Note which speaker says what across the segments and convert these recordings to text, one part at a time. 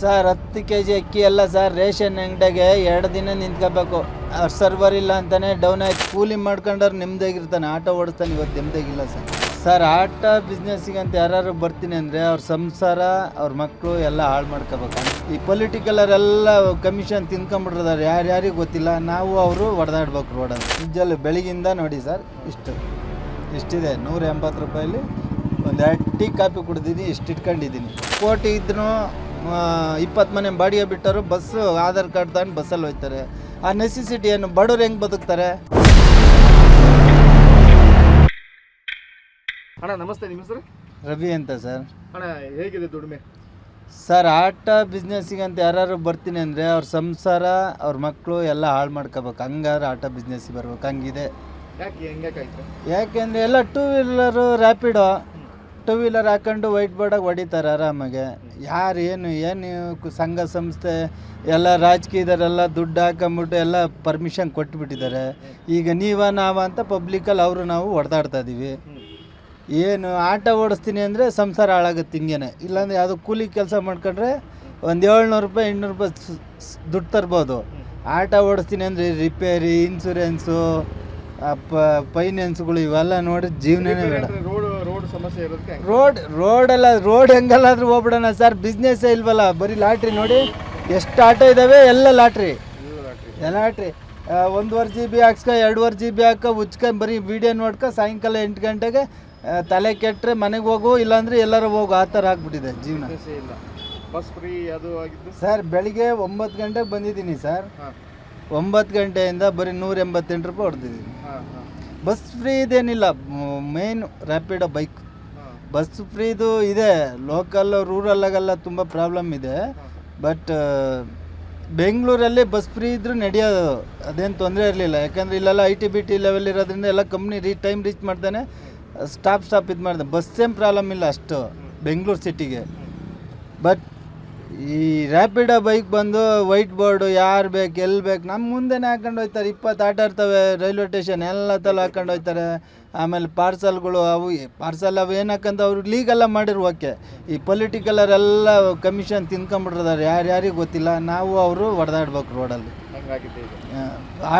Speaker 1: Sir, ಹತ್ತು K G ಅಕ್ಕಿ ಎಲ್ಲ ಸರ್, ರೇಷನ್ ಅಂಗಡಿಗೆ ಎರಡು ದಿನ ನಿಂತ್ಕೋಬೇಕು. ಸರ್ವರ್ ಇಲ್ಲ ಅಂತಾನೆ ಡೌನ್ ಆಯ್ತು ಕೂಲಿ ಮಾಡ್ಕೊಂಡವ್ರು ನೆಮ್ಮದಿಯಾಗಿರ್ತಾನೆ. ಆಟೋ ಓಡಿಸ್ತಾನೆ ಇವತ್ತು ನೆಮ್ಮದಿಯಾಗಿಲ್ಲ ಸರ್. ಸರ್, ಆಟೋ ಬಿಸ್ನೆಸ್ಸಿಗೆ ಅಂತ ಯಾರು ಬರ್ತೀನಿ ಅಂದರೆ ಅವ್ರ ಸಂಸಾರ, ಅವ್ರ ಮಕ್ಕಳು ಎಲ್ಲ ಹಾಳು ಮಾಡ್ಕೋಬೇಕು. ಈ ಪೊಲಿಟಿಕಲರೆಲ್ಲ ಕಮಿಷನ್ ತಿನ್ಕೊಂಬಿಟ್ಟಿರ್ತಾರೆ. ಯಾರ್ಯಾರಿಗೂ ಗೊತ್ತಿಲ್ಲ. ನಾವು ಅವರು ಹೊಡೆದಾಡ್ಬೇಕು ರೋಡಲ್ಲಿ ನಿಜಲ್ಲಿ ಬೆಳಗಿಂದ ನೋಡಿ ಸರ್, ಇಷ್ಟು. ಇಷ್ಟಿದೆ. ನೂರ ಎಂಬತ್ತು ರೂಪಾಯಲ್ಲಿ ಒಂದು ಎರಡು ಟೀ ಕಾಫಿ ಕುಡ್ದಿದ್ದೀನಿ, ಇಷ್ಟು ಇಟ್ಕೊಂಡಿದ್ದೀನಿ. ಕೋಟಿ ಇದ್ರೂ ಇಪ್ಪತ್ತು ಮನೆ ಬಾಡಿಗೆ ಬಿಟ್ಟರು ಬಸ್ಸು ಆಧಾರ್ ಕಾರ್ಡ್ ತಗೊಂಡು ಬಸ್ಸಲ್ಲಿ ಹೋಗ್ತಾರೆ. ಆ ನೆಸೆಸಿಟಿ ಏನು? ಬಡವ್ರು ಹೆಂಗೆ ಬದುಕ್ತಾರೆ?
Speaker 2: ಅಣ್ಣ ನಮಸ್ತೆ ನಿಮ್ಮ ಸರ್
Speaker 1: ರವಿ ಅಂತ ಸರ್.
Speaker 2: ಅಣ್ಣ ಹೇಗಿದೆ ದುಡಿಮೆ?
Speaker 1: ಸರ್ ಆಟ ಬಿಸ್ನೆಸ್ಸಿಗೆ ಅಂತ ಯಾರು ಬರ್ತೀನಿ ಅಂದರೆ ಅವ್ರ ಸಂಸಾರ ಅವ್ರ ಮಕ್ಕಳು ಎಲ್ಲ ಹಾಳು ಮಾಡ್ಕೋಬೇಕು. ಹಂಗಾದ್ರೆ ಆಟ ಬಿಸ್ನೆಸ್ಸಿಗೆ ಬರ್ಬೇಕು. ಹಂಗಿದೆ.
Speaker 2: ಯಾಕೆ ಹೆಂಗಾಯ್ತು
Speaker 1: ಯಾಕೆಂದರೆ ಎಲ್ಲ two wheeler Rapido two wheeler ಹಾಕೊಂಡು ವೈಟ್ ಬೋರ್ಡಾಗಿ ಹೊಡಿತಾರೆ ಆರಾಮಾಗೆ. ಯಾರು ಏನು ಏನು ಸಂಘ ಸಂಸ್ಥೆ, ಎಲ್ಲ ರಾಜಕೀಯದವರೆಲ್ಲ ದುಡ್ಡು ಹಾಕೊಂಬಿಟ್ಟು ಎಲ್ಲ ಪರ್ಮಿಷನ್ ಕೊಟ್ಬಿಟ್ಟಿದ್ದಾರೆ. ಈಗ ನೀವ ನಾವ ಅಂತ ಪಬ್ಲಿಕಲ್ಲಿ ಅವರು ನಾವು ಹೊಡೆದಾಡ್ತಾ ಇದ್ದೀವಿ ಏನು ಆಟ ಓಡಿಸ್ತೀನಿ ಅಂದರೆ ಸಂಸಾರ ಹಾಳಾಗುತ್ತೆ ಹಿಂಗೇನೆ. ಇಲ್ಲಾಂದ್ರೆ ಯಾವುದೋ ಕೂಲಿ ಕೆಲಸ ಮಾಡ್ಕೊಂಡ್ರೆ ಒಂದು ಏಳ್ನೂರು ರೂಪಾಯಿ ಎಂಟ್ನೂರು ರೂಪಾಯಿ ದುಡ್ಡು ತರ್ಬೋದು. ಆಟ ಓಡಿಸ್ತೀನಿ ಅಂದರೆ ರಿಪೇರಿ ಇನ್ಸೂರೆನ್ಸು ಫೈನಾನ್ಸ್ಗಳು ಇವೆಲ್ಲ ನೋಡಿ ಜೀವನನೇ ಬೇಡ.
Speaker 2: ಸಮಸ್ಯೆ ಇರೋದಕ್ಕೆ?
Speaker 1: ರೋಡ್ ರೋಡೆಲ್ಲ ರೋಡ್ ಹೆಂಗಲ್ಲಾದ್ರೂ ಹೋಗ್ಬಿಡೋಣ ಸರ್. ಬಿಸ್ನೆಸ್ಸೇ ಇಲ್ವಲ್ಲ? ಬರೀ ಲಾಟ್ರಿ ನೋಡಿ. ಎಷ್ಟು ಆಟೋ ಇದ್ದಾವೆ ಎಲ್ಲ ಲಾಟ್ರಿ.
Speaker 2: ಲಾಟ್ರಿ.
Speaker 1: ಎಲ್ಲ ಲಾಟ್ರಿ. ಒಂದುವರೆ ಜಿ ಬಿ ಹಾಕ್ಸ್ಕ ಎರಡುವರೆ ಜಿ ಬಿ ಹಾಕೋ ಉಚ್ಕ ಬರೀ ವೀಡಿಯೋ ನೋಡ್ಕೊ ಸಾಯಂಕಾಲ ಎಂಟು ಗಂಟೆಗೆ ತಲೆ ಕೆಟ್ಟರೆ ಮನೆಗೆ ಹೋಗು ಇಲ್ಲಾಂದ್ರೆ ಎಲ್ಲರೂ ಹೋಗು. ಆ ಥರ ಆಗ್ಬಿಟ್ಟಿದೆ ಜೀವನ.
Speaker 2: ಇಲ್ಲ. ಬಸ್ ಫ್ರೀ ಅದು ಆಗಿದ್ದು?
Speaker 1: ಸರ್ ಬೆಳಿಗ್ಗೆ ಒಂಬತ್ತು ಗಂಟೆಗೆ ಬಂದಿದ್ದೀನಿ ಸರ್. ಒಂಬತ್ತು ಗಂಟೆಯಿಂದ ಬರೀ ನೂರ ಎಂಬತ್ತೆಂಟು ರೂಪಾಯಿ ಹೊಡೆದಿದ್ದೀನಿ. ಬಸ್ ಫ್ರೀ ಇದೇನಿಲ್ಲ ಮೇನ್ ರ್ಯಾಪಿಡೋ ಬೈಕ್ ಬಸ್ ಫ್ರೀದು ಇದೆ ಲೋಕಲ್ ರೂರಲ್ಲಾಗೆಲ್ಲ ತುಂಬ ಪ್ರಾಬ್ಲಮ್ ಇದೆ. ಬಟ್ ಬೆಂಗಳೂರಲ್ಲಿ ಬಸ್ ಫ್ರೀ ಇದ್ರೂ ನಡೆಯೋದು ಅದೇನು ತೊಂದರೆ ಇರಲಿಲ್ಲ. ಯಾಕಂದರೆ ಇಲ್ಲೆಲ್ಲ I T B T level ಇರೋದ್ರಿಂದ ಎಲ್ಲ ಕಂಪ್ನಿ ರೀ ಟೈಮ್ ರೀಚ್ ಮಾಡ್ತಾನೆ ಸ್ಟಾಪ್ ಸ್ಟಾಪ್ ಇದು ಮಾಡ್ದೆ. ಬಸ್ ಏನು ಪ್ರಾಬ್ಲಮ್ ಇಲ್ಲ ಅಷ್ಟು ಬೆಂಗಳೂರು ಸಿಟಿಗೆ ಬಟ್ ಈ ರ್ಯಾಪಿಡ ಬೈಕ್ ಬಂದು ವೈಟ್ ಬೋರ್ಡು ಯಾರು ಬೇಕು ಎಲ್ಲಿ ಬೇಕು ನಮ್ಮ ಮುಂದೆನೇ ಹಾಕೊಂಡು ಹೋಗ್ತಾರೆ ಇಪ್ಪತ್ತು ಆಟ ಇರ್ತವೆ ರೈಲ್ವೆ ಸ್ಟೇಷನ್ ಎಲ್ಲ ತಲ ಹಾಕೊಂಡು ಹೋಗ್ತಾರೆ ಆಮೇಲೆ ಪಾರ್ಸಲ್ಗಳು ಅವು ಪಾರ್ಸಲ್ ಅವು ಏನು ಹಾಕಂತ ಅವ್ರು ಲೀಗೆಲ್ಲ ಮಾಡಿರು ಓಕೆ ಈ ಪೊಲಿಟಿಕಲರೆಲ್ಲ ಕಮಿಷನ್ ತಿನ್ಕೊಂಬಿಟ್ಟಿರ್ತಾರೆ ಯಾರ್ಯಾರಿಗೆ ಗೊತ್ತಿಲ್ಲ. ನಾವು ಅವರು ಹೊಡೆದಾಡ್ಬೇಕು ರೋಡಲ್ಲಿ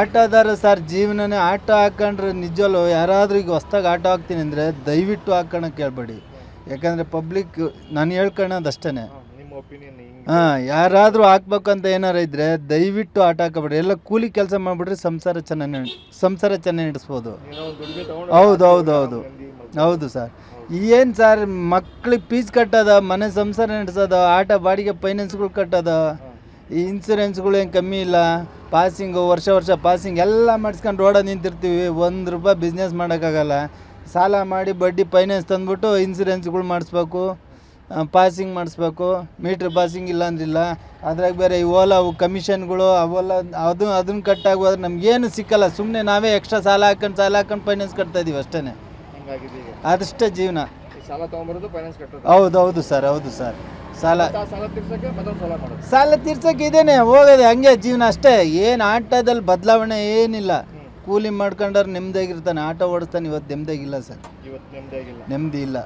Speaker 1: ಆಟೋದಾರ ಸರ್ ಜೀವನನೇ ಆಟೋ ಹಾಕೊಂಡ್ರೆ ನಿಜವಲ್ಲೂ ಯಾರಾದರೂ ಈಗ ಹೊಸ್ದಾಗಿ ಆಟೋ ಹಾಕ್ತೀನಿ ಅಂದರೆ ದಯವಿಟ್ಟು ಹಾಕೋಣಕ್ಕೆ ಕೇಳಬೇಡಿ. ಯಾಕಂದರೆ ಪಬ್ಲಿಕ್ ನಾನು ಹೇಳ್ಕೊಳ್ಳೋದು ಅಷ್ಟೇ
Speaker 2: ಹಾಂ
Speaker 1: ಅಂತ ಯಾರಾದರೂ ಹಾಕ್ಬೇಕಂತ ಏನಾರ ಇದ್ದರೆ ದಯವಿಟ್ಟು ಆಟ ಹಾಕಬೇಡಿ ಎಲ್ಲ ಕೂಲಿ ಕೆಲಸ ಮಾಡಿಬಿಟ್ರೆ ಸಂಸಾರ ಚೆನ್ನಾಗಿ ಸಂಸಾರ ಚೆನ್ನಾಗಿ ನಡೆಸ್ಬೋದು. ಹೌದು ಹೌದು ಹೌದು. ಹೌದು ಸರ್. ಏನು ಸರ್ ಮಕ್ಳಿಗೆ ಫೀಸ್ ಕಟ್ಟೋದ ಮನೆ ಸಂಸಾರ ನಡೆಸೋದು ಆಟ ಬಾಡಿಗೆ ಫೈನಾನ್ಸ್ಗಳು ಕಟ್ಟೋದು? ಈ ಇನ್ಸೂರೆನ್ಸ್ಗಳು ಏನು ಕಮ್ಮಿ ಇಲ್ಲ? ಪಾಸಿಂಗು ವರ್ಷ ವರ್ಷ ಪಾಸಿಂಗ್ ಎಲ್ಲ ಮಾಡಿಸ್ಕೊಂಡು ರೋಡ ನಿಂತಿರ್ತೀವಿ. ಒಂದು ರೂಪಾಯಿ ಬಿಸ್ನೆಸ್ ಮಾಡೋಕ್ಕಾಗಲ್ಲ. ಸಾಲ ಮಾಡಿ ಬಡ್ಡಿ ಫೈನಾನ್ಸ್ ತಂದ್ಬಿಟ್ಟು ಇನ್ಸೂರೆನ್ಸ್ಗಳು ಮಾಡಿಸ್ಬೇಕು. ಪಾಸಿಂಗ್ ಮಾಡಿಸ್ಬೇಕು. ಮೀಟ್ರ್ ಪಾಸಿಂಗ್ ಇಲ್ಲ ಅಂದ್ರಿಲ್ಲ ಅದ್ರಾಗ ಬೇರೆ ಈ ಓಲಾ ಅವು ಕಮಿಷನ್ಗಳು ಅವೆಲ್ಲ ಅದು ಅದನ್ನ ಕಟ್ಟಾಗಿ ಹೋದ್ರೆ ನಮಗೇನು ಸಿಕ್ಕಲ್ಲ. ಸುಮ್ಮನೆ ನಾವೇ ಎಕ್ಸ್ಟ್ರಾ ಸಾಲ ಹಾಕೊಂಡು ಸಾಲ ಹಾಕೊಂಡು ಫೈನಾನ್ಸ್ ಕಟ್ತಾ ಇದೀವಿ ಅಷ್ಟೇ ಅದಷ್ಟೇ ಜೀವನ. ಹೌದೌದು ಸರ್ ಹೌದು ಸರ್ ಸಾಲ
Speaker 2: ಸಾಲ ತೀರ್ಸಕ್ಕೆ
Speaker 1: ಇದೇನೆ ಹೋಗೋದು ಹಂಗೆ ಜೀವನ ಅಷ್ಟೇ. ಏನು ಆಟದಲ್ಲಿ ಬದಲಾವಣೆ ಏನಿಲ್ಲ. ಕೂಲಿ ಮಾಡ್ಕೊಂಡವ್ರು ನೆಮ್ಮದಿಯಾಗಿರ್ತಾನೆ. ಆಟ ಓಡಿಸ್ತಾನೆ ಇವತ್ತು ನೆಮ್ಮದಿಯಾಗಿಲ್ಲ ಸರ್
Speaker 2: ನೆಮ್ಮದಿ
Speaker 1: ಇಲ್ಲ.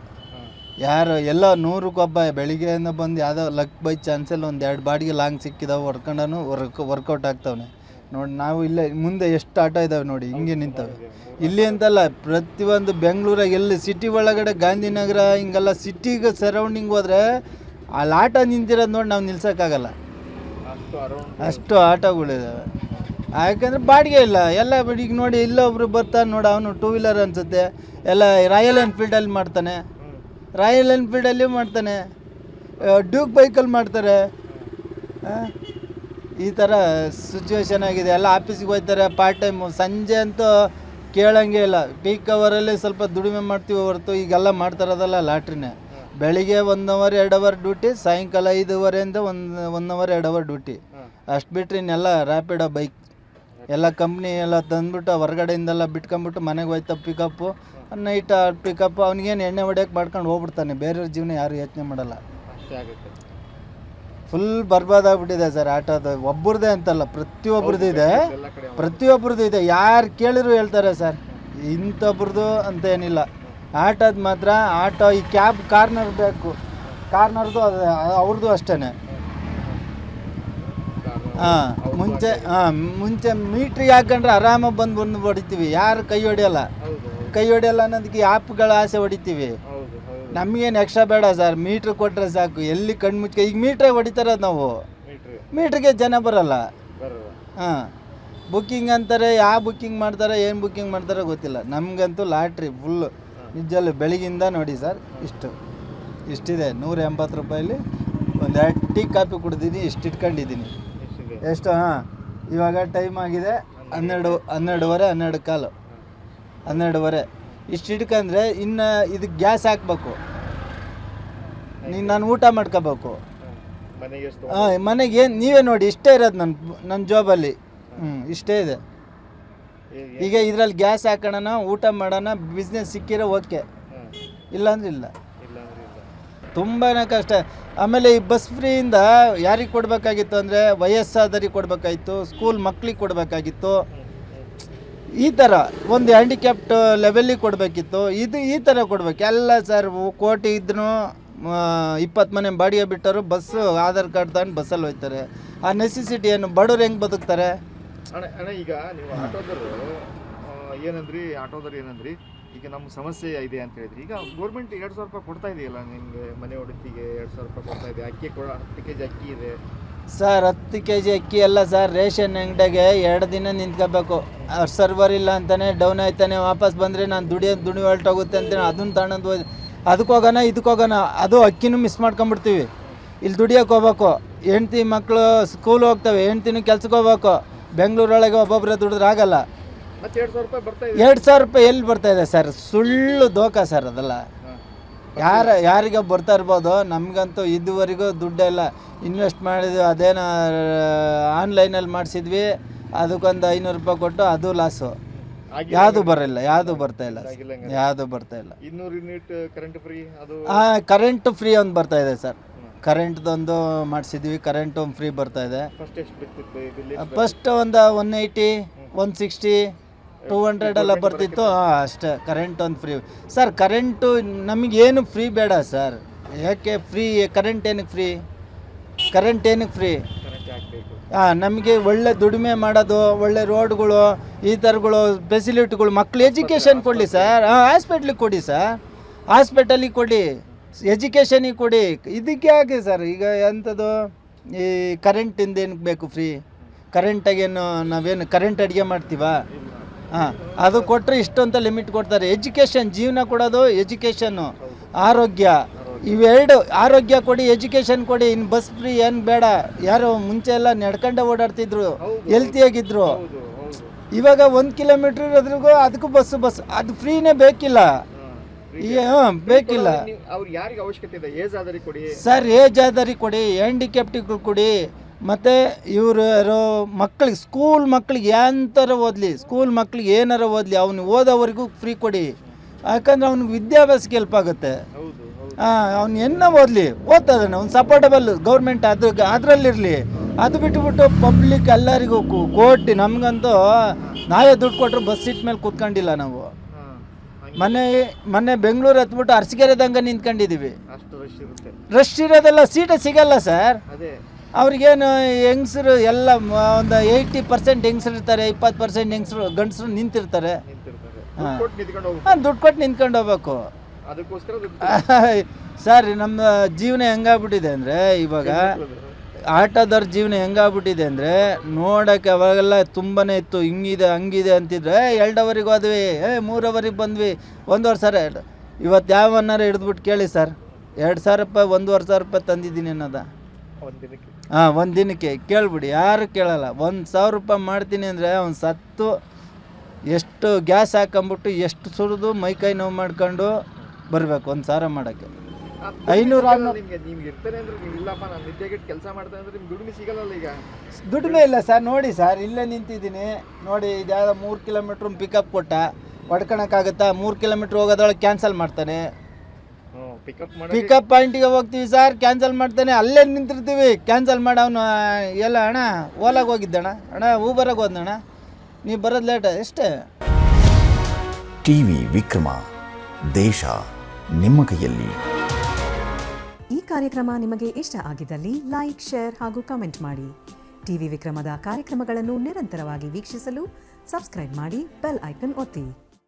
Speaker 1: ಯಾರು ಎಲ್ಲ ನೂರಕ್ಕೊಬ್ಬ ಬೆಳಿಗ್ಗೆಯಿಂದ ಬಂದು ಯಾವುದೋ ಲಕ್ ಬೈ ಚಾನ್ಸಲ್ಲಿ ಒಂದು ಎರಡು ಬಾಡಿಗೆ ಲಾಂಗ್ ಸಿಕ್ಕಿದಾವೆ ಹೊಡ್ಕೊಂಡನು ವರ್ಕ್ ವರ್ಕೌಟ್ ಆಗ್ತಾವನೆ. ನೋಡಿ ನಾವು ಇಲ್ಲೇ ಮುಂದೆ ಎಷ್ಟು ಆಟೋ ಇದ್ದಾವೆ ನೋಡಿ ಹಿಂಗೆ ನಿಂತವೆ. ಇಲ್ಲಿ ಅಂತಲ್ಲ ಪ್ರತಿಯೊಂದು ಬೆಂಗಳೂರಾಗ ಎಲ್ಲಿ ಸಿಟಿ ಒಳಗಡೆ ಗಾಂಧಿನಗರ ಹಿಂಗೆಲ್ಲ ಸಿಟಿಗೆ ಸರೌಂಡಿಂಗ್ ಹೋದರೆ ಅಲ್ಲಿ ಆಟೋ ನಿಂತಿರೋದು ನೋಡಿ ನಾವು ನಿಲ್ಸೋಕ್ಕಾಗಲ್ಲ.
Speaker 2: ಅಷ್ಟು ಆಟೋಗಳಿದ್ದಾವೆ
Speaker 1: ಯಾಕಂದರೆ ಆಟೋಗಳಿದಾವೆ. ಯಾಕಂದ್ರೆ ಬಾಡಿಗೆ ಇಲ್ಲ. ಎಲ್ಲ ಈಗ ನೋಡಿ ಇಲ್ಲೊಬ್ರು ಬರ್ತಾನೆ ನೋಡಿ ಅವನು ಟೂ ವೀಲರ್ ಅನ್ಸುತ್ತೆ. ಎಲ್ಲ ರಾಯಲ್ ಎನ್ಫೀಲ್ಡಲ್ಲಿ ಮಾಡ್ತಾನೆ. ರಾಯಲ್ ಎನ್ಫೀಲ್ಡಲ್ಲಿ ಮಾಡ್ತಾನೆ. ಡ್ಯೂಕ್ ಬೈಕಲ್ಲಿ ಮಾಡ್ತಾರೆ. ಈ ಥರ ಸಿಚುವೇಶನ್ ಆಗಿದೆ. ಎಲ್ಲ ಆಫೀಸಿಗೆ ಹೋಗ್ತಾರೆ ಪಾರ್ಟ್ ಟೈಮು ಸಂಜೆ ಅಂತೂ ಕೇಳಂಗೆ ಇಲ್ಲ. ಪೀಕ್ ಅವರಲ್ಲಿ ಸ್ವಲ್ಪ ದುಡಿಮೆ ಮಾಡ್ತೀವಿ ಹೊರತು ಈಗೆಲ್ಲ ಮಾಡ್ತಾರದಲ್ಲ ಲಾಟ್ರಿನೇ ಬೆಳಿಗ್ಗೆ ಒನ್ ಅವರ್ ಎರಡು ಅವರ್ ಡ್ಯೂಟಿ ಸಾಯಂಕಾಲ ಐದೂವರೆಯಿಂದ ಒಂದು ಒನ್ ಅವರ್ ಎರಡು ಅವರ್ ಡ್ಯೂಟಿ ಅಷ್ಟು ಬಿಟ್ಟರೆ ಇನ್ನೆಲ್ಲ ರ್ಯಾಪಿಡೋ ಬೈಕ್ ಎಲ್ಲ ಕಂಪ್ನಿ ಎಲ್ಲ ತಂದ್ಬಿಟ್ಟು ಹೊರಗಡೆಯಿಂದೆಲ್ಲ ಬಿಟ್ಕೊಂಬಿಟ್ಟು ಮನೆಗೆ ಹೋಯ್ತಾ ಪಿಕಪ್ಪು ನೈಟ್ ಪಿಕಪ್ ಅವ್ನಿಗೇನು ಎಣ್ಣೆ ಹೊಡ್ಯಕ್ಕೆ ಮಾಡ್ಕೊಂಡು ಹೋಗ್ಬಿಡ್ತಾನೆ. ಬೇರೆಯವ್ರ ಜೀವನ ಯಾರು ಯೋಚನೆ ಮಾಡಲ್ಲ.
Speaker 2: ಫುಲ್ ಆಗುತ್ತೆ.
Speaker 1: Full ಬರ್ಬಾದಾಗ್ಬಿಟ್ಟಿದೆ sir ಆಟೋದ. ಒಬ್ಬರದೇ ಅಂತಲ್ಲ ಪ್ರತಿಯೊಬ್ಬರದ್ದು ಇದೆ. ಪ್ರತಿಯೊಬ್ಬರದ್ದು ಇದೆ. ಯಾರು ಕೇಳಿದ್ರು ಹೇಳ್ತಾರೆ ಸರ್. ಇಂಥೊಬ್ರದ್ದು ಅಂತ ಏನಿಲ್ಲ. ಆಟೋದು ಮಾತ್ರ ಆಟೋ ಈ ಕ್ಯಾಬ್ ಕಾರ್ನರ್ ಬೇಕು. ಕಾರ್ನರ್ದು ಅದು ಅವ್ರದ್ದು ಅಷ್ಟೇ ಹಾಂ ಮುಂಚೆ ಹಾಂ ಮುಂಚೆ ಮೀಟ್ರಿಗೆ ಹಾಕೊಂಡ್ರೆ ಆರಾಮಾಗಿ ಬಂದು ಬಂದು ಹೊಡಿತೀವಿ ಯಾರು ಕೈ ಹೊಡಿಯಲ್ಲ. ಕೈ ಹೊಡೆಯಲ್ಲ ಅನ್ನೋದಕ್ಕೆ ಆ್ಯಪ್ಗಳ ಆಸೆ ಹೊಡಿತೀವಿ. ನಮಗೇನು ಎಕ್ಸ್ಟ್ರಾ ಬೇಡ ಸರ್ ಮೀಟ್ರ್ ಕೊಟ್ಟರೆ ಸಾಕು. ಎಲ್ಲಿ ಕಣ್ಣು ಮುಚ್ಚ ಈಗ ಮೀಟ್ರೇ ಹೊಡಿತಾರ ನಾವು?
Speaker 2: ಮೀಟ್ರಿ
Speaker 1: ಮೀಟ್ರಿಗೆ ಜನ ಬರಲ್ಲ. ಹಾಂ. ಬುಕ್ಕಿಂಗ್ ಅಂತಾರೆ ಯಾವ ಬುಕ್ಕಿಂಗ್ ಮಾಡ್ತಾರೆ ಏನು ಬುಕ್ಕಿಂಗ್ ಮಾಡ್ತಾರೆ ಗೊತ್ತಿಲ್ಲ. ನಮಗಂತೂ ಲಾಟ್ರಿ ಫುಲ್ಲು ನಿಜಲ್ಲಿ ಬೆಳಗಿಂದ ನೋಡಿ ಸರ್ ಇಷ್ಟು. ಇಷ್ಟಿದೆ ನೂರ ಎಂಬತ್ತು ರೂಪಾಯಲ್ಲಿ ಒಂದು ಎರಡು ಟೀ ಕಾಫಿ ಕುಡ್ದಿದ್ದೀನಿ ಇಷ್ಟು ಇಟ್ಕೊಂಡಿದ್ದೀನಿ ಎಷ್ಟು? ಹಾಂ. ಇವಾಗ ಟೈಮ್ ಆಗಿದೆ ಹನ್ನೆರಡು ಹನ್ನೆರಡುವರೆ ಹನ್ನೆರಡು ಕಾಲು. ಹನ್ನೆರಡುವರೆ. ಇಷ್ಟು ಹಿಡ್ಕಂದ್ರೆ ಇನ್ನು ಇದಕ್ಕೆ ಗ್ಯಾಸ್ ಹಾಕ್ಬೇಕು. ನೀನು ನಾನು ಊಟ ಮಾಡ್ಕೋಬೇಕು.
Speaker 2: ಹಾಂ. ಮನೆಗೆ
Speaker 1: ಏನು ನೀವೇ ನೋಡಿ ಇಷ್ಟೇ ಇರೋದು ನನ್ನ ನನ್ನ ಜಾಬಲ್ಲಿ ಹ್ಞೂ ಇಷ್ಟೇ ಇದೆ. ಈಗ ಇದ್ರಲ್ಲಿ ಗ್ಯಾಸ್ ಹಾಕೋಣ ಊಟ ಮಾಡೋಣ ಬಿಸ್ನೆಸ್ ಸಿಕ್ಕಿರೋ ಓಕೆ. ಇಲ್ಲಾಂದ್ರೆ ಇಲ್ಲ.
Speaker 2: ಇಲ್ಲ ಅಂದ್ರೆ ಇಲ್ಲ.
Speaker 1: ತುಂಬಾ ಕಷ್ಟ. ಆಮೇಲೆ ಈ ಬಸ್ ಫ್ರೀಯಿಂದ ಯಾರಿಗೆ ಕೊಡಬೇಕಾಗಿತ್ತು ಅಂದರೆ ವಯಸ್ಸಾದರಿಗೆ ಕೊಡಬೇಕಾಗಿತ್ತು ಸ್ಕೂಲ್ ಮಕ್ಳಿಗೆ ಕೊಡಬೇಕಾಗಿತ್ತು. ಈ ಥರ ಒಂದು ಹ್ಯಾಂಡಿಕ್ಯಾಪ್ಟ್ ಲೆವೆಲ್ಲಿಗೆ ಕೊಡಬೇಕಿತ್ತು. ಇದು ಈ ಥರ ಕೊಡಬೇಕು. ಎಲ್ಲ ಸರ್ ಕೋಟಿ ಇದ್ರೂ ಇಪ್ಪತ್ತು ಮನೆ ಬಾಡಿಗೆ ಬಿಟ್ಟರು ಬಸ್ಸು ಆಧಾರ್ ಕಾರ್ಡ್ ತಗೊಂಡು ಬಸ್ಸಲ್ಲಿ ಹೋಗ್ತಾರೆ. ಆ ನೆಸೆಸಿಟಿ ಏನು ಬಡವ್ರು ಹೆಂಗೆ ಬದುಕ್ತಾರೆ?
Speaker 2: ಅಣ್ಣ ಅಣ್ಣ ಈಗ ನೀವು ಆಟೋದರು ಏನಂದ್ರಿ ಆಟೋದರು ಏನಂದ್ರಿ? ಈಗ ನಮ್ಮ ಸಮಸ್ಯೆ ಇದೆ ಅಂತ ಹೇಳಿದ್ರಿ. ಈಗ ಗೌರ್ಮೆಂಟ್ ಎರಡು ಸಾವಿರ ರೂಪಾಯಿ ಕೊಡ್ತಾ ಇದೆಯಲ್ಲ ನಿಮಗೆ ಮನೆ ಒಡತಿಗೆ ಎರಡು ಸಾವಿರ ರೂಪಾಯಿ ಕೊಡ್ತಾ ಇದೆ. ಅಕ್ಕಿ ಕೊಡ ಹತ್ತು ಕೆ ಜಿ ಅಕ್ಕಿ ಇದೆ.
Speaker 1: ಸರ್ ಹತ್ತು ಕೆ ಜಿ ಅಕ್ಕಿ ಎಲ್ಲ ಸರ್ ರೇಷನ್ ಅಂಗಡಿಗೆ ಎರಡು ದಿನ ನಿಂತ್ಕೋಬೇಕು. ಅವ್ರು ಸರ್ವರ್ ಇಲ್ಲ ಅಂತಾನೆ ಡೌನ್ ಆಯ್ತಾನೆ ವಾಪಸ್ ಬಂದರೆ ನಾನು ದುಡಿಯೋದು ದುಡಿ ಹೊಲ್ಟೋಗುತ್ತೆ ಅಂತ ಅದನ್ನ ತಗೊಂಡು ಹೋದ್ ಅದಕ್ಕೆ ಹೋಗೋಣ ಇದಕ್ಕೆ ಹೋಗೋಣ ಅದು ಅಕ್ಕಿನೂ ಮಿಸ್ ಮಾಡ್ಕೊಂಬಿಡ್ತೀವಿ ಇಲ್ಲಿ ದುಡಿಯೋಕೆ ಹೋಗ್ಬೇಕು. ಹೆಂಡ್ತಿ ಮಕ್ಕಳು ಸ್ಕೂಲ್ ಹೋಗ್ತವೆ ಹೆಂಡ್ತಿನೂ ಕೆಲ್ಸಕ್ಕೆ ಹೋಗ್ಬೇಕು. ಬೆಂಗಳೂರೊಳಗೆ ಒಬ್ಬೊಬ್ಬರೇ ದುಡಿದ್ರೆ ಆಗಲ್ಲ.
Speaker 2: ಎರಡು ಸಾವಿರ ರೂಪಾಯಿ ಬರ್ತಾ ಇದೆ.
Speaker 1: ಎರಡು ಸಾವಿರ ರೂಪಾಯಿ ಎಲ್ಲಿ ಬರ್ತಾಯಿದೆ ಇದೆ ಸರ್ ಸುಳ್ಳು ದೋಖ ಸರ್ ಅದೆಲ್ಲ. ಯಾರ ಯಾರಿಗೆ ಬರ್ತಾ ಇರ್ಬೋದು ನಮಗಂತೂ ಇದುವರೆಗೂ ದುಡ್ಡೆಲ್ಲ ಇನ್ವೆಸ್ಟ್ ಮಾಡಿದ್ವಿ ಅದೇನ ಆನ್ಲೈನಲ್ಲಿ ಮಾಡಿಸಿದ್ವಿ ಅದಕ್ಕೊಂದು ಐನೂರು ರೂಪಾಯಿ ಕೊಟ್ಟು ಅದು ಲಾಸು ಯಾವುದು ಬರಲ್ಲ ಯಾವುದು ಬರ್ತಾ ಇಲ್ಲ. ಯಾವುದು ಬರ್ತಾ ಇಲ್ಲ.
Speaker 2: ಇನ್ನೂರು ಯೂನಿಟ್ ಕರೆಂಟ್ ಫ್ರೀ ಅದು
Speaker 1: ಹಾಂ ಕರೆಂಟ್ ಫ್ರೀ ಒಂದು ಬರ್ತಾ ಇದೆ ಸರ್. ಕರೆಂಟ್ದೊಂದು ಮಾಡಿಸಿದ್ವಿ ಕರೆಂಟ್ ಒಂದು ಫ್ರೀ ಬರ್ತಾ ಇದೆ.
Speaker 2: ಫಸ್ಟ್
Speaker 1: ಒಂದು one eighty one sixty two hundred ಎಲ್ಲ ಬರ್ತಿತ್ತು ಅಷ್ಟೇ. ಕರೆಂಟ್ ಒಂದು ಫ್ರೀ ಸರ್ ಕರೆಂಟು ನಮಗೇನು ಫ್ರೀ ಬೇಡ ಸರ್ ಯಾಕೆ ಫ್ರೀ ಕರೆಂಟ್ ಏನಕ್ಕೆ ಫ್ರೀ ಕರೆಂಟ್ ಏನಕ್ಕೆ ಫ್ರೀ ಹಾಂ ನಮಗೆ ಒಳ್ಳೆ ದುಡಿಮೆ ಮಾಡೋದು, ಒಳ್ಳೆ ರೋಡ್ಗಳು ಈ ಥರಗಳು ಫೆಸಿಲಿಟಿಗಳು ಮಕ್ಳು ಎಜುಕೇಷನ್ ಕೊಡಲಿ ಸರ್ ಹಾಂ ಹಾಸ್ಪಿಟ್ಲಿಗೆ ಕೊಡಿ ಸರ್ ಹಾಸ್ಪಿಟಲಿಗೆ ಕೊಡಿ ಎಜುಕೇಷನಿಗೆ ಕೊಡಿ. ಇದಕ್ಕೆ ಯಾಕೆ ಸರ್ ಈಗ ಎಂಥದ್ದು ಈ ಕರೆಂಟಿಂದ ಏನಕ್ಕೆ ಬೇಕು ಫ್ರೀ ಕರೆಂಟಾಗೇನು ನಾವೇನು ಕರೆಂಟ್ ಅಡುಗೆ ಮಾಡ್ತೀವಾ? ಹಾಂ ಅದು ಕೊಟ್ಟರೆ ಇಷ್ಟಂತ ಲಿಮಿಟ್ ಕೊಡ್ತಾರೆ. ಎಜುಕೇಷನ್ ಜೀವನ ಕೊಡೋದು ಎಜುಕೇಷನ್ನು ಆರೋಗ್ಯ. ಇವೆರಡು ಆರೋಗ್ಯ ಕೊಡಿ ಎಜುಕೇಷನ್ ಕೊಡಿ. ಇನ್ನು ಬಸ್ ಫ್ರೀ ಏನು ಬೇಡ. ಯಾರು ಮುಂಚೆ ಎಲ್ಲ ನಡ್ಕೊಂಡೆ ಓಡಾಡ್ತಿದ್ರು. ಹೆಲ್ತಿಯಾಗಿದ್ರು ಇವಾಗ ಒಂದು ಕಿಲೋಮೀಟ್ರ್ ಇರೋದ್ರಿಗೂ ಅದಕ್ಕೂ ಬಸ್ ಬಸ್ ಅದು ಫ್ರೀನೇ ಬೇಕಿಲ್ಲ. ಬೇಕಿಲ್ಲ. ಸರ್ ಏಜ್ ಆದರಿ ಕೊಡಿ. ಹ್ಯಾಂಡಿಕ್ಯಾಪ್ಟಿಗಳು ಕೊಡಿ. ಮತ್ತು ಇವರು ಯಾರೋ ಮಕ್ಕಳಿಗೆ ಸ್ಕೂಲ್ ಮಕ್ಳಿಗೆ ಎಂಥರ ಓದಲಿ ಸ್ಕೂಲ್ ಮಕ್ಳಿಗೆ ಏನಾರ ಓದಲಿ ಅವನು ಓದೋವರೆಗೂ ಫ್ರೀ ಕೊಡಿ. ಯಾಕಂದ್ರೆ ಅವ್ನಿಗೆ ವಿದ್ಯಾಭ್ಯಾಸಕ್ಕೆ ಹೆಲ್ಪ್ ಆಗುತ್ತೆ. ಹಾಂ ಅವ್ನು ಎನ್ನ ಓದಲಿ? ಓದ್ತದಾನೆ ಅವ್ನು ಸಪೋರ್ಟಬಲ್ ಗೌರ್ಮೆಂಟ್ ಅದ್ರ ಅದರಲ್ಲಿರಲಿ. ಅದು ಬಿಟ್ಟುಬಿಟ್ಟು ಪಬ್ಲಿಕ್ ಎಲ್ಲರಿಗೂ ಕೋಟಿ ನಮಗಂತೂ ನಾವೇ ದುಡ್ಡು ಕೊಟ್ಟರು ಬಸ್ ಸೀಟ್ ಮೇಲೆ ಕೂತ್ಕೊಂಡಿಲ್ಲ ನಾವು. ಮೊನ್ನೆ ಮೊನ್ನೆ ಬೆಂಗಳೂರು ಹತ್ಬಿಟ್ಟು ಅರಸಿಕೆರೆದಂಗೆ ನಿಂತ್ಕೊಂಡಿದ್ದೀವಿ.
Speaker 2: ರಶ್
Speaker 1: ಇರೋದೆಲ್ಲ ಸೀಟೇ ಸಿಗಲ್ಲ ಸರ್
Speaker 2: ಅದೇ.
Speaker 1: ಅವ್ರಿಗೇನು ಹೆಂಗಸರು ಎಲ್ಲ ಮ- ಒಂದು ಏಯ್ಟಿ ಪರ್ಸೆಂಟ್ ಹೆಂಗಸರು ಇರ್ತಾರೆ ಇಪ್ಪತ್ತು ಪರ್ಸೆಂಟ್ ಹೆಂಗಸರು ಗಂಡಸರು ನಿಂತಿರ್ತಾರೆ.
Speaker 2: ನಿಂತಿರ್ತಾರೆ
Speaker 1: ಹಾ.
Speaker 2: ದುಡ್ಡು ಕೊಟ್ಟು ನಿಂತ್ಕೊಂಡು ಹೋಗ್ಬೇಕು.
Speaker 1: ಹಾಂ ದುಡ್ಡು ಕೊಟ್ಟು ನಿಂತ್ಕೊಂಡು ಹೋಗ್ಬೇಕು.
Speaker 2: ಅದಕ್ಕೋಸ್ಕರ ದುಡ್ಡು
Speaker 1: ಸರ್ ನಮ್ಮ ಜೀವನ ಹೆಂಗಾಗ್ಬಿಟ್ಟಿದೆ ಅಂದರೆ ಇವಾಗ ಆಟೋದವ್ರ ಜೀವನ ಹೆಂಗಾಗ್ಬಿಟ್ಟಿದೆ ಅಂದರೆ ನೋಡೋಕ್ಕೆ ಅವಾಗೆಲ್ಲ ತುಂಬಾ ಇತ್ತು ಹಿಂಗಿದೆ ಹಂಗಿದೆ ಅಂತಿದ್ರೆ ಎರಡು ಅವರಿಗೆ ಹೋದ್ವಿ ಏ ಮೂರು ಅವರಿಗೆ ಬಂದ್ವಿ ಒಂದುವರೆ ಸಾವಿರ ಎರಡು ಇವತ್ತು ಯಾವನ್ನಾರ ಹಿಡಿದ್ಬಿಟ್ಟು ಕೇಳಿ ಸರ್. ಎರಡು ಸಾವಿರ ರೂಪಾಯಿ ಒಂದೂವರೆ ಸಾವಿರ ರೂಪಾಯಿ ತಂದಿದ್ದೀನಿ ಅನ್ನೋದ.
Speaker 2: ಒಂದು ದಿನಕ್ಕೆ.
Speaker 1: ಹಾಂ ಒಂದು ದಿನಕ್ಕೆ ಕೇಳ್ಬಿಡಿ ಯಾರು ಕೇಳಲ್ಲ. ಒಂದು ಸಾವಿರ ರೂಪಾಯಿ ಮಾಡ್ತೀನಿ ಅಂದರೆ ಅವ್ನು ಸತ್ತು ಎಷ್ಟು ಗ್ಯಾಸ್ ಹಾಕೊಂಬಿಟ್ಟು ಎಷ್ಟು ಸುರಿದು ಮೈಕೈ ನೋವು ಮಾಡ್ಕೊಂಡು ಬರಬೇಕು ಒಂದು ಸಾವಿರ ಮಾಡೋಕ್ಕೆ. ಐನೂರು
Speaker 2: ದುಡ್ಡು
Speaker 1: ಆರ್ನೂರು
Speaker 2: ನಿಮ್ಗೆ ನಿಮ್ಗೆ ಇರ್ತಾನೆ ಅಂದ್ರೆ ಇಲ್ಲಪ್ಪ ನಾನು ನಿದ್ದೆಗೆಟ್ಟು ಕೆಲಸ ಮಾಡ್ತಾನೆ ಅಂದ್ರೆ ನಿಮ್ಗೆ ದುಡಿಮೆ ಸಿಗಲ್ಲ ಈಗ.
Speaker 1: ದುಡಿಮೆ ಇಲ್ಲ ಸರ್ ನೋಡಿ ಸರ್ ಇಲ್ಲೇ ನಿಂತಿದ್ದೀನಿ. ನೋಡಿ ಇದ್ಯಾವ ಮೂರು ಕಿಲೋಮೀಟ್ರ್ ಪಿಕಪ್ ಕೊಟ್ಟ ಹೊಡ್ಕೊಳಕ್ಕಾಗತ್ತಾ ಮೂರು ಕಿಲೋಮೀಟ್ರ್ ಹೋಗೋದ್ರೊಳಗೆ ಕ್ಯಾನ್ಸಲ್ ಮಾಡ್ತಾನೆ.
Speaker 2: ಪಿಕಪ್ ಮಾಡಿ
Speaker 1: ಪಿಕಪ್ ಪಾಯಿಂಟಿಗೆ ಹೋಗ್ತೀವಿ ಸರ್ ಕ್ಯಾನ್ಸಲ್ ಮಾಡ್ತಾನೆ ಅಲ್ಲೇ ನಿಂತಿರ್ತೀವಿ. ಕ್ಯಾನ್ಸಲ್ ಮಾಡಿ ಅವನು ಎಲ್ಲ ಅಣ್ಣ ಓಲಾಗ ಹೋಗಿದ್ದಣ್ಣ. ಅಣ್ಣ ಊಬರಾಗ ಹೋದಣ್ಣ ನೀವು ಬರೋದು ಲೇಟ ಎಷ್ಟೇ?
Speaker 3: ಟಿವಿ ವಿಕ್ರಮ ದೇಶ ನಿಮ್ಮ ಕೈಯಲ್ಲಿ.
Speaker 4: ಈ ಕಾರ್ಯಕ್ರಮ ನಿಮಗೆ ಇಷ್ಟ ಆಗಿದ್ದಲ್ಲಿ ಲೈಕ್ ಶೇರ್ ಹಾಗೂ ಕಮೆಂಟ್ ಮಾಡಿ. ಟಿವಿ ವಿಕ್ರಮದ ಕಾರ್ಯಕ್ರಮಗಳನ್ನು ನಿರಂತರವಾಗಿ ವೀಕ್ಷಿಸಲು ಸಬ್ಸ್ಕ್ರೈಬ್ ಮಾಡಿ ಬೆಲ್ ಐಕನ್ ಒತ್ತಿ.